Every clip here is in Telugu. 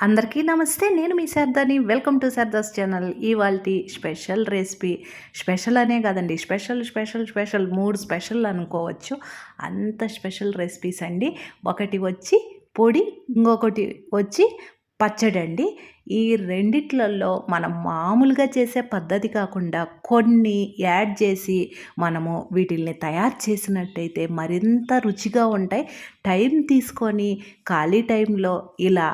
అందరికీ నమస్తే నేను మీ శారదాని. వెల్కమ్ టు శారదాస్ ఛానల్ ఇవాళ స్పెషల్ రెసిపీ. స్పెషల్ అనే కాదండి స్పెషల్ స్పెషల్ స్పెషల్ మూడు స్పెషల్ అనుకోవచ్చు. అంత స్పెషల్ రెసిపీస్ అండి. ఒకటి వచ్చి పొడి ఇంకొకటి వచ్చి పచ్చడి అండి. ఈ రెండిట్లలో మనం మామూలుగా చేసే పద్ధతి కాకుండా కొన్ని యాడ్ చేసి మనము వీటిల్ని తయారు చేసినట్టయితే మరింత రుచిగా ఉంటాయి. టైం తీసుకొని ఖాళీ టైంలో ఇలా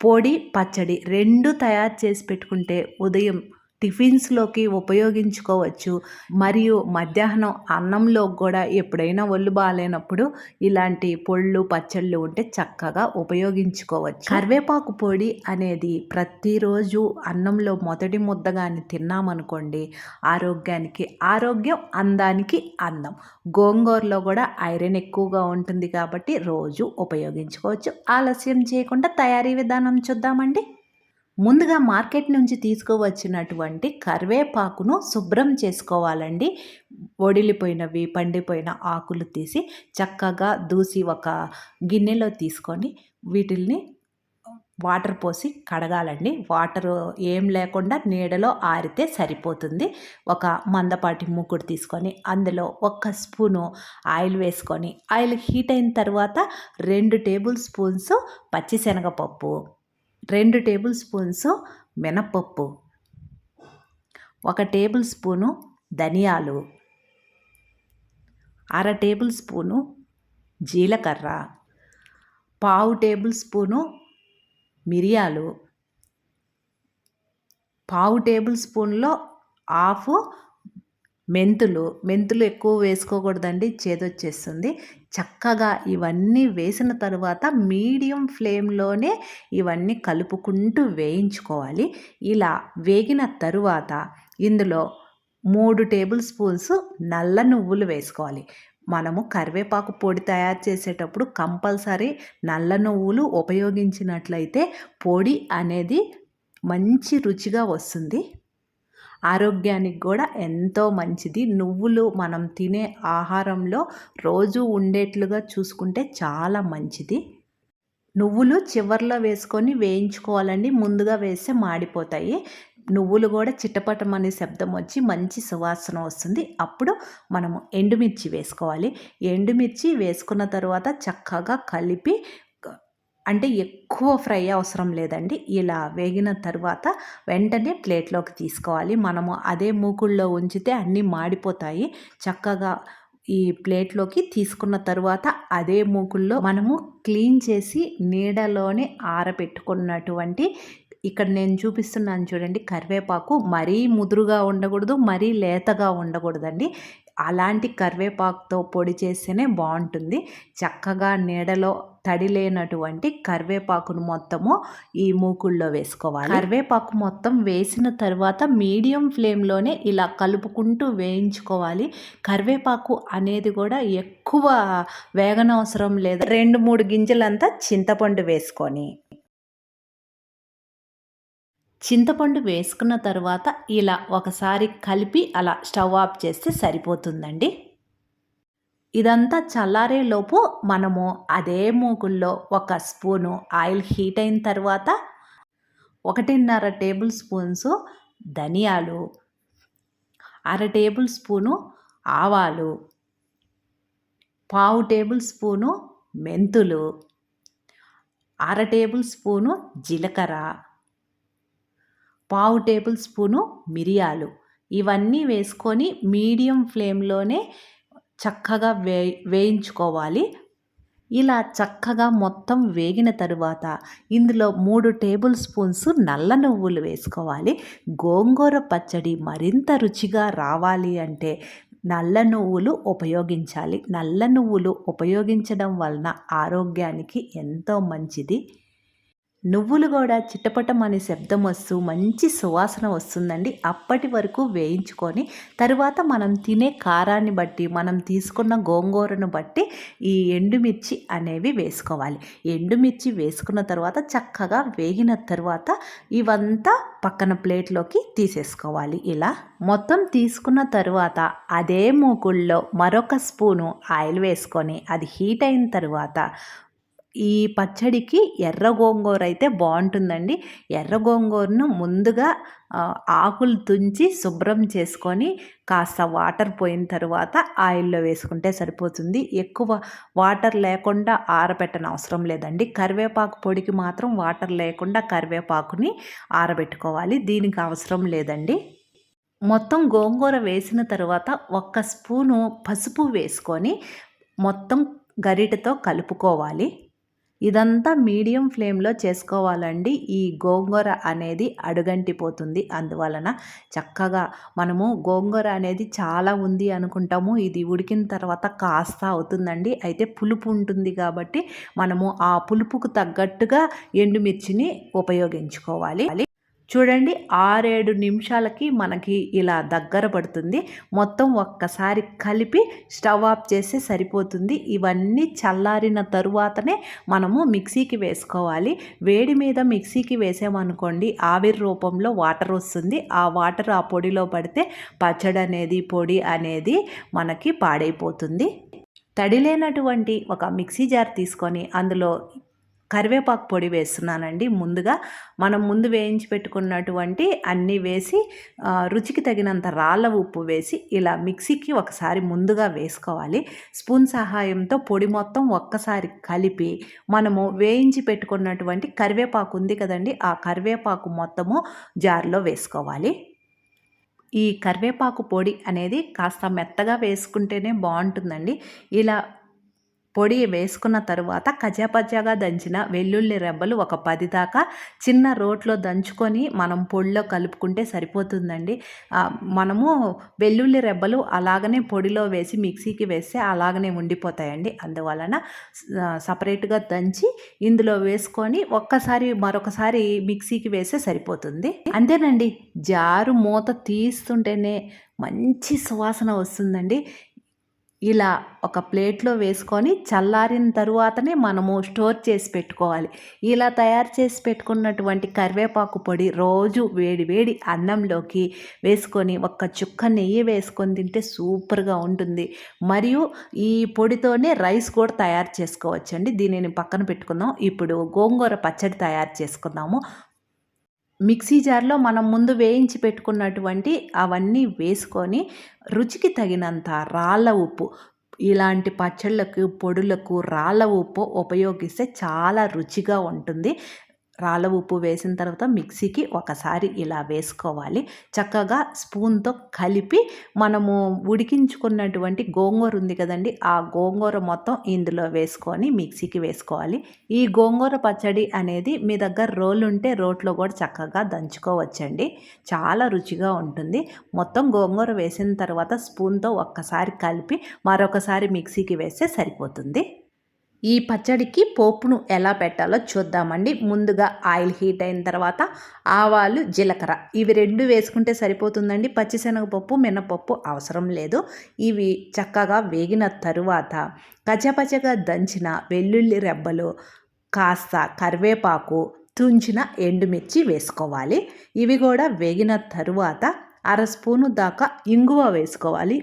పొడి పచ్చడి రెండు తయారు చేసి పెట్టుకుంటే ఉదయం టిఫిన్స్లోకి ఉపయోగించుకోవచ్చు. మరియు మధ్యాహ్నం అన్నంలో కూడా ఎప్పుడైనా ఒళ్ళు బాగాలేనప్పుడు ఇలాంటి పొళ్ళు పచ్చళ్ళు ఉంటే చక్కగా ఉపయోగించుకోవచ్చు. కరివేపాకు పొడి అనేది ప్రతిరోజు అన్నంలో మొదటి ముద్దగాన్ని తిన్నామనుకోండి ఆరోగ్యానికి ఆరోగ్యం అందానికి అందం. గోంగూరలో కూడా ఐరన్ ఎక్కువగా ఉంటుంది కాబట్టి రోజు ఉపయోగించుకోవచ్చు. ఆలస్యం చేయకుండా తయారీ విధానం చూద్దామండి. ముందుగా మార్కెట్ నుంచి తీసుకువచ్చినటువంటి కరివేపాకును శుభ్రం చేసుకోవాలండి. ఒడిలిపోయినవి పండిపోయిన ఆకులు తీసి చక్కగా దూసి ఒక గిన్నెలో తీసుకొని వీటిల్ని వాటర్ పోసి కడగాలండి. వాటర్ ఏం లేకుండా నీడలో ఆరితే సరిపోతుంది. ఒక మందపాటి మూకుడు తీసుకొని అందులో ఒక స్పూను ఆయిల్ వేసుకొని ఆయిల్ హీట్ అయిన తర్వాత రెండు టేబుల్ స్పూన్స్ పచ్చిశనగపప్పు రెండు టేబుల్ స్పూన్స్ మినపప్పు ఒక టేబుల్ స్పూను ధనియాలు అర టేబుల్ స్పూను జీలకర్ర పావు టేబుల్ స్పూను మిరియాలు పావు టేబుల్ స్పూన్లో హాఫ్ మెంతులు మెంతులు ఎక్కువ వేసుకోకూడదండి చేదొచ్చేస్తుంది. చక్కగా ఇవన్నీ వేసిన తర్వాత మీడియం ఫ్లేమ్లోనే ఇవన్నీ కలుపుకుంటూ వేయించుకోవాలి. ఇలా వేగిన తరువాత ఇందులో మూడు టేబుల్ స్పూన్స్ నల్ల నువ్వులు వేసుకోవాలి. మనము కరివేపాకు పొడి తయారు చేసేటప్పుడు కంపల్సరీ నల్ల నువ్వులు ఉపయోగించినట్లయితే పొడి అనేది మంచి రుచిగా వస్తుంది. ఆరోగ్యానికి కూడా ఎంతో మంచిది. నువ్వులు మనం తినే ఆహారంలో రోజు ఉండేట్లుగా చూసుకుంటే చాలా మంచిది. నువ్వులు చివర్లో వేసుకొని వేయించుకోవాలండి. ముందుగా వేస్తే మాడిపోతాయి. నువ్వులు కూడా చిట్టపటమనే శబ్దం వచ్చి మంచి సువాసన వస్తుంది. అప్పుడు మనము ఎండుమిర్చి వేసుకోవాలి. ఎండుమిర్చి వేసుకున్న తర్వాత చక్కగా కలిపి అంటే ఎక్కువ ఫ్రై అవసరం లేదండి. ఇలా వేగిన తర్వాత వెంటనే ప్లేట్లోకి తీసుకోవాలి. మనము అదే మూకుల్లో ఉంచితే అన్నీ మాడిపోతాయి. చక్కగా ఈ ప్లేట్లోకి తీసుకున్న తర్వాత అదే మూకుల్లో మనము క్లీన్ చేసి నీడలోనే ఆరబెట్టుకున్నటువంటి ఇక్కడ నేను చూపిస్తున్నాను చూడండి కరివేపాకు మరీ ముదురుగా ఉండకూడదు మరీ లేతగా ఉండకూడదండి. అలాంటి కరివేపాకుతో పొడి చేస్తేనే బాగుంటుంది. చక్కగా నీడలో తడి లేనటువంటి కరివేపాకును మొత్తము ఈ మూకుల్లో వేసుకోవాలి. కరివేపాకు మొత్తం వేసిన తర్వాత మీడియం ఫ్లేమ్లోనే ఇలా కలుపుకుంటూ వేయించుకోవాలి. కరివేపాకు అనేది కూడా ఎక్కువ వేగనవసరం లేదు. రెండు మూడు గింజలంతా చింతపండు వేసుకొని. చింతపండు వేసుకున్న తర్వాత ఇలా ఒకసారి కలిపి అలా స్టవ్ ఆఫ్ చేస్తే సరిపోతుందండి. ఇదంతా చల్లారేలోపు మనము అదే మూకుల్లో ఒక స్పూను ఆయిల్ హీట్ అయిన తర్వాత ఒకటిన్నర టేబుల్ స్పూన్స్ ధనియాలు అర టేబుల్ స్పూను ఆవాలు పావు టేబుల్ స్పూను మెంతులు అర టేబుల్ స్పూను జీలకర్ర పావు టేబుల్ స్పూను మిరియాలు. ఇవన్నీ వేసుకొని మీడియం ఫ్లేమ్లోనే చక్కగా వే వేయించుకోవాలి. ఇలా చక్కగా మొత్తం వేగిన తరువాత ఇందులో మూడు టేబుల్ స్పూన్స్ నల్ల నువ్వులు వేసుకోవాలి. గోంగూర పచ్చడి మరింత రుచిగా రావాలి అంటే నల్ల నువ్వులు ఉపయోగించాలి. నల్ల నువ్వులు ఉపయోగించడం వలన ఆరోగ్యానికి ఎంతో మంచిది. నువ్వులు కూడా చిట్టపటం అనే శబ్దం వస్తూ మంచి సువాసన వస్తుందండి. అప్పటి వరకు వేయించుకొని తరువాత మనం తినే కారాన్ని బట్టి మనం తీసుకున్న గోంగూరను బట్టి ఈ ఎండుమిర్చి అనేవి వేసుకోవాలి. ఎండుమిర్చి వేసుకున్న తర్వాత చక్కగా వేగిన తర్వాత ఇవంతా పక్కన ప్లేట్లోకి తీసేసుకోవాలి. ఇలా మొత్తం తీసుకున్న తర్వాత అదే మూకుల్లో మరొక స్పూను ఆయిల్ వేసుకొని అది హీట్ అయిన తర్వాత ఈ పచ్చడికి ఎర్ర గోంగూర అయితే బాగుంటుందండి. ఎర్ర గోంగూరను ముందుగా ఆకులు తుంచి శుభ్రం చేసుకొని కాస్త వాటర్ పోయిన తర్వాత ఆయిల్లో వేసుకుంటే సరిపోతుంది. ఎక్కువ వాటర్ లేకుండా ఆరబెట్టని అవసరం లేదండి. కరివేపాకు పొడికి మాత్రం వాటర్ లేకుండా కరివేపాకుని ఆరబెట్టుకోవాలి. దీనికి అవసరం లేదండి. మొత్తం గోంగూర వేసిన తర్వాత ఒక్క స్పూను పసుపు వేసుకొని మొత్తం గరిటతో కలుపుకోవాలి. ఇదంతా మీడియం ఫ్లేమ్లో చేసుకోవాలండి. ఈ గోంగూర అనేది అడుగంటిపోతుంది. అందువలన చక్కగా మనము గోంగూర అనేది చాలా ఉంది అనుకుంటాము. ఇది ఉడికిన తర్వాత కాస్త అవుతుందండి. అయితే పులుపు ఉంటుంది కాబట్టి మనము ఆ పులుపుకు తగ్గట్టుగా ఎండుమిర్చిని ఉపయోగించుకోవాలి. చూడండి ఆరేడు నిమిషాలకి మనకి ఇలా దగ్గర పడుతుంది. మొత్తం ఒక్కసారి కలిపి స్టవ్ ఆఫ్ చేస్తే సరిపోతుంది. ఇవన్నీ చల్లారిన తరువాతనే మనము మిక్సీకి వేసుకోవాలి. వేడి మీద మిక్సీకి వేసామనుకోండి ఆవిరి రూపంలో వాటర్ వస్తుంది. ఆ వాటర్ ఆ పొడిలో పడితే పచ్చడి అనేది పొడి అనేది మనకి పాడైపోతుంది. తడిలేనటువంటి ఒక మిక్సీ జార్ తీసుకొని అందులో కరివేపాకు పొడి వేస్తున్నానండి. ముందుగా మనం ముందు వేయించి పెట్టుకున్నటువంటి అన్నీ వేసి రుచికి తగినంత రాళ్ళ ఉప్పు వేసి ఇలా మిక్సీకి ఒకసారి ముందుగా వేసుకోవాలి. స్పూన్ సహాయంతో పొడి మొత్తం ఒక్కసారి కలిపి మనము వేయించి పెట్టుకున్నటువంటి కరివేపాకు ఉంది కదండి ఆ కరివేపాకు మొత్తము జార్లో వేసుకోవాలి. ఈ కరివేపాకు పొడి అనేది కాస్త మెత్తగా వేసుకుంటేనే బాగుంటుందండి. ఇలా పొడి వేసుకున్న తరువాత కజాపజాగా దంచిన వెల్లుల్లి రెబ్బలు ఒక పది దాకా చిన్న రోట్లో దంచుకొని మనం పొడిలో కలుపుకుంటే సరిపోతుందండి. మనము వెల్లుల్లి రెబ్బలు అలాగనే పొడిలో వేసి మిక్సీకి వేస్తే అలాగనే ఉండిపోతాయండి. అందువలన సపరేట్గా దంచి ఇందులో వేసుకొని ఒక్కసారి మరొకసారి మిక్సీకి వేస్తే సరిపోతుంది. అంతేనండి. జారు మూత తీస్తుంటేనే మంచి సువాసన వస్తుందండి. ఇలా ఒక ప్లేట్లో వేసుకొని చల్లారిన తరువాతనే మనము స్టోర్ చేసి పెట్టుకోవాలి. ఇలా తయారు చేసి పెట్టుకున్నటువంటి కరివేపాకు పొడి రోజు వేడి వేడి అన్నంలోకి వేసుకొని ఒక్క చుక్క నెయ్యి వేసుకొని తింటే సూపర్గా ఉంటుంది. మరియు ఈ పొడితోనే రైస్ కూడా తయారు చేసుకోవచ్చండి. దీనిని పక్కన పెట్టుకుందాం. ఇప్పుడు గోంగూర పచ్చడి తయారు చేసుకుందాము. మిక్సీ జార్లో మనం ముందు వేయించి పెట్టుకున్నటువంటి అవన్నీ వేసుకొని రుచికి తగినంత రాళ్ళ ఉప్పు ఇలాంటి పచ్చళ్ళకు పొడులకు రాళ్ళ ఉప్పు ఉపయోగిస్తే చాలా రుచిగా ఉంటుంది. రాళ్ళ ఉప్పు వేసిన తర్వాత మిక్సీకి ఒకసారి ఇలా వేసుకోవాలి. చక్కగా స్పూన్తో కలిపి మనము ఉడికించుకున్నటువంటి గోంగూర ఉంది కదండి ఆ గోంగూర మొత్తం ఇందులో వేసుకొని మిక్సీకి వేసుకోవాలి. ఈ గోంగూర పచ్చడి అనేది మీ దగ్గర రోలు ఉంటే రోట్లో కూడా చక్కగా దంచుకోవచ్చండి. చాలా రుచిగా ఉంటుంది. మొత్తం గోంగూర వేసిన తర్వాత స్పూన్తో ఒక్కసారి కలిపి మరొకసారి మిక్సీకి వేస్తే సరిపోతుంది. ఈ పచ్చడికి పోపును ఎలా పెట్టాలో చూద్దామండి. ముందుగా ఆయిల్ హీట్ అయిన తర్వాత ఆవాలు జీలకర్ర. ఇవి రెండు వేసుకుంటే సరిపోతుందండి. పచ్చిశనగపప్పు మినపప్పు అవసరం లేదు. ఇవి చక్కగా వేగిన తరువాత కచ్చపచ్చగా దంచిన వెల్లుల్లి రెబ్బలు కాస్త కరివేపాకు తుంచిన ఎండుమిర్చి వేసుకోవాలి. ఇవి కూడా వేగిన తరువాత అర స్పూను దాకా ఇంగువ వేసుకోవాలి.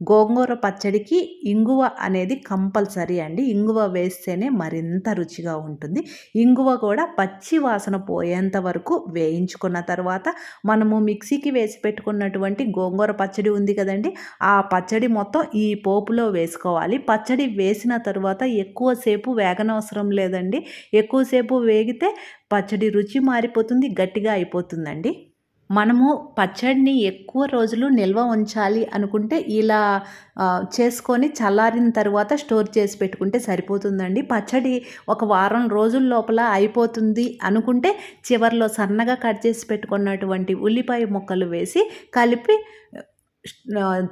గోంగూర పచ్చడికి ఇంగువ అనేది కంపల్సరీ అండి. ఇంగువ వేస్తేనే మరింత రుచిగా ఉంటుంది. ఇంగువ కూడా పచ్చి వాసన పోయేంత వరకు వేయించుకున్న తర్వాత మనము మిక్సీకి వేసి పెట్టుకున్నటువంటి గోంగూర పచ్చడి ఉంది కదండి. ఆ పచ్చడి మొత్తం ఈ పోపులో వేసుకోవాలి. పచ్చడి వేసిన తర్వాత ఎక్కువసేపు వేగనవసరం లేదండి. ఎక్కువసేపు వేగితే పచ్చడి రుచి మారిపోతుంది గట్టిగా అయిపోతుందండి. మనము పచ్చడిని ఎక్కువ రోజులు నిల్వ ఉంచాలి అనుకుంటే ఇలా చేసుకొని చల్లారిన తర్వాత స్టోర్ చేసి పెట్టుకుంటే సరిపోతుందండి. పచ్చడి ఒక వారం రోజుల లోపల అయిపోతుంది అనుకుంటే చివరిలో సన్నగా కట్ చేసి పెట్టుకున్నటువంటి ఉల్లిపాయ ముక్కలు వేసి కలిపి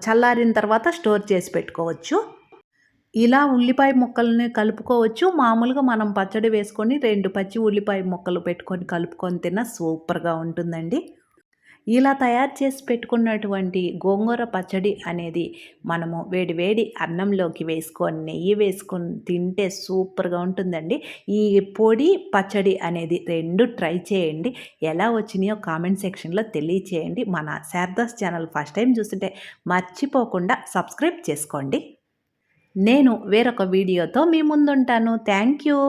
చల్లారిన తర్వాత స్టోర్ చేసి పెట్టుకోవచ్చు. ఇలా ఉల్లిపాయ ముక్కల్ని కలుపుకోవచ్చు. మామూలుగా మనం పచ్చడి వేసుకొని రెండు పచ్చి ఉల్లిపాయ ముక్కలు పెట్టుకొని కలుపుకొని తిన్న సూపర్గా ఉంటుందండి. ఇలా తయారు చేసి పెట్టుకున్నటువంటి గోంగూర పచ్చడి అనేది మనము వేడి వేడి అన్నంలోకి వేసుకొని నెయ్యి వేసుకొని తింటే సూపర్గా ఉంటుందండి. ఈ పొడి పచ్చడి అనేది రెండు ట్రై చేయండి. ఎలా వచ్చినాయో కామెంట్ సెక్షన్లో తెలియచేయండి. మన శారదాస్ ఛానల్ ఫస్ట్ టైం చూస్తుంటే మర్చిపోకుండా సబ్స్క్రైబ్ చేసుకోండి. నేను వేరొక వీడియోతో మీ ముందుంటాను. Thank you.